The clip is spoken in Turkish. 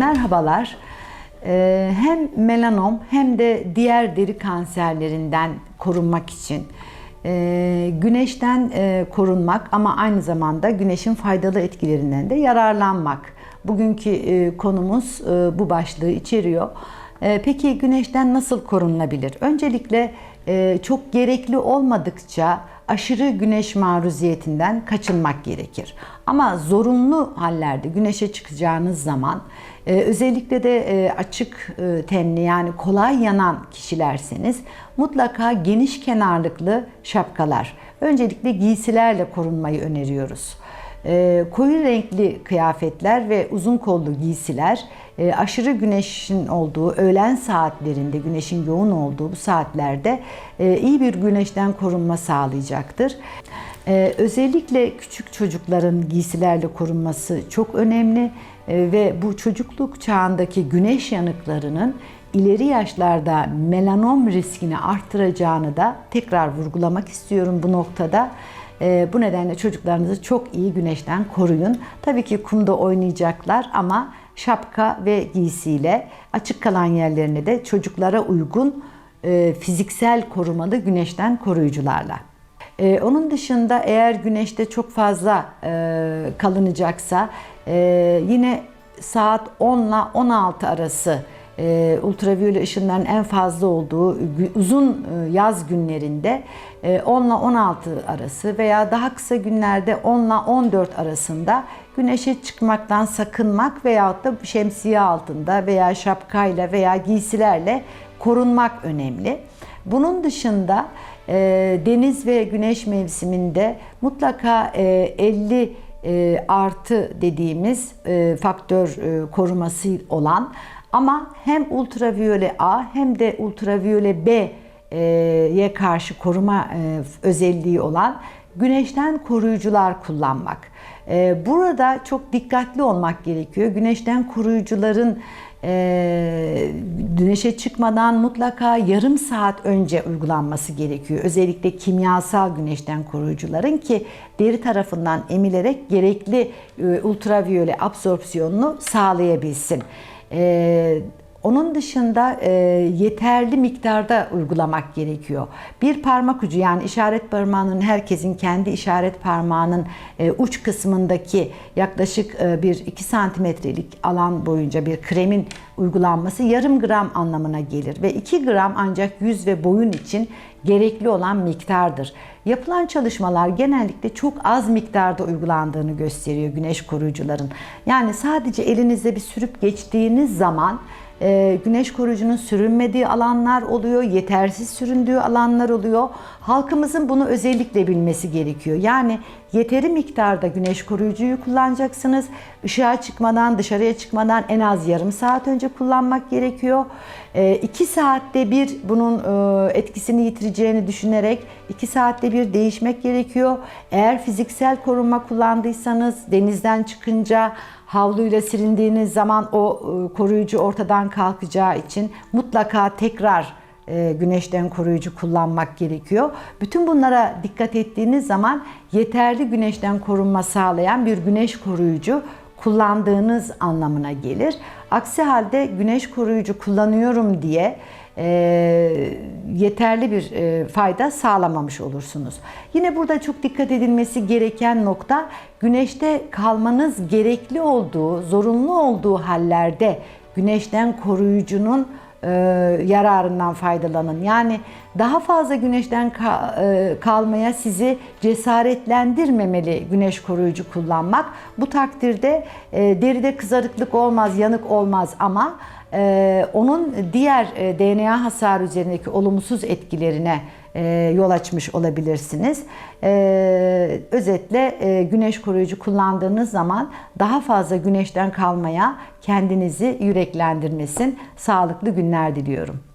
Merhabalar. Ee, hem melanom hem de diğer deri kanserlerinden korunmak için e, güneşten e, korunmak ama aynı zamanda güneşin faydalı etkilerinden de yararlanmak. Bugünkü e, konumuz e, bu başlığı içeriyor. E, Peki güneşten nasıl korunulabilir? Öncelikle çok gerekli olmadıkça aşırı güneş maruziyetinden kaçınmak gerekir. Ama zorunlu hallerde güneşe çıkacağınız zaman e, özellikle de e, açık e, tenli yani kolay yanan kişilerseniz mutlaka geniş kenarlıklı şapkalar, öncelikle giysilerle korunmayı öneriyoruz. E, koyu renkli kıyafetler ve uzun kollu giysiler e, aşırı güneşin olduğu öğlen saatlerinde güneşin yoğun olduğu bu saatlerde e, iyi bir güneşten korunma sağlayacaktır. E, özellikle küçük çocukların giysilerle korunması çok önemli ve bu çocukluk çağındaki güneş yanıklarının ileri yaşlarda melanom riskini arttıracağını da tekrar vurgulamak istiyorum bu noktada. Ee, bu nedenle çocuklarınızı çok iyi güneşten koruyun. Tabii ki kumda oynayacaklar ama şapka ve giysiyle açık kalan yerlerini de çocuklara uygun e, fiziksel korumalı güneşten koruyucularla. Ee, onun dışında eğer güneşte çok fazla e, kalınacaksa e, yine saat 10 ile 16 arası e, ultraviyole ışınların en fazla olduğu uzun e, yaz günlerinde e, 10 ile 16 arası veya daha kısa günlerde 10 ile 14 arasında güneşe çıkmaktan sakınmak veyahut da şemsiye altında veya şapkayla veya giysilerle korunmak önemli. Bunun dışında e, deniz ve güneş mevsiminde mutlaka e, 50 e, artı dediğimiz faktör koruması olan ama hem ultraviyole A hem de ultraviyole B'ye karşı koruma e, özelliği olan güneşten koruyucular kullanmak. E, Burada çok dikkatli olmak gerekiyor. Güneşten koruyucuların e, güneşe çıkmadan mutlaka yarım saat önce uygulanması gerekiyor. Özellikle kimyasal güneşten koruyucuların ki deri tarafından emilerek gerekli e, ultraviyole absorpsiyonunu sağlayabilsin. E, onun dışında e, yeterli miktarda uygulamak gerekiyor. Bir parmak ucu yani işaret parmağının herkesin kendi işaret parmağının e, uç kısmındaki yaklaşık e, bir 2 santimetrelik alan boyunca bir kremin uygulanması yarım gram anlamına gelir ve 2 gram ancak yüz ve boyun için gerekli olan miktardır. Yapılan çalışmalar genellikle çok az miktarda uygulandığını gösteriyor güneş koruyucuların. Yani sadece elinizde bir sürüp geçtiğiniz zaman e, güneş koruyucunun sürünmediği alanlar oluyor, yetersiz süründüğü alanlar oluyor. Halkımızın bunu özellikle bilmesi gerekiyor. Yani yeteri miktarda güneş koruyucuyu kullanacaksınız. Işığa çıkmadan, dışarıya çıkmadan en az yarım saat önce kullanmak gerekiyor. 2 saatte bir bunun e, etkisini yitireceğini düşünerek 2 saatte bir değişmek gerekiyor. Eğer fiziksel korunma kullandıysanız denizden çıkınca havluyla silindiğiniz zaman o e, koruyucu ortadan kalkacağı için mutlaka tekrar e, güneşten koruyucu kullanmak gerekiyor. Bütün bunlara dikkat ettiğiniz zaman yeterli güneşten korunma sağlayan bir güneş koruyucu kullandığınız anlamına gelir. Aksi halde güneş koruyucu kullanıyorum diye e, yeterli bir e, fayda sağlamamış olursunuz. Yine burada çok dikkat edilmesi gereken nokta güneşte kalmanız gerekli olduğu, zorunlu olduğu hallerde güneşten koruyucunun e, yararından faydalanın. Yani daha fazla güneşten ka- e, kalmaya sizi cesaretlendirmemeli güneş koruyucu kullanmak. Bu takdirde e, deride kızarıklık olmaz, yanık olmaz ama e, onun diğer e, DNA hasarı üzerindeki olumsuz etkilerine e, yol açmış olabilirsiniz. E, özetle e, güneş koruyucu kullandığınız zaman daha fazla güneşten kalmaya kendinizi yüreklendirmesin. Sağlıklı günler diliyorum.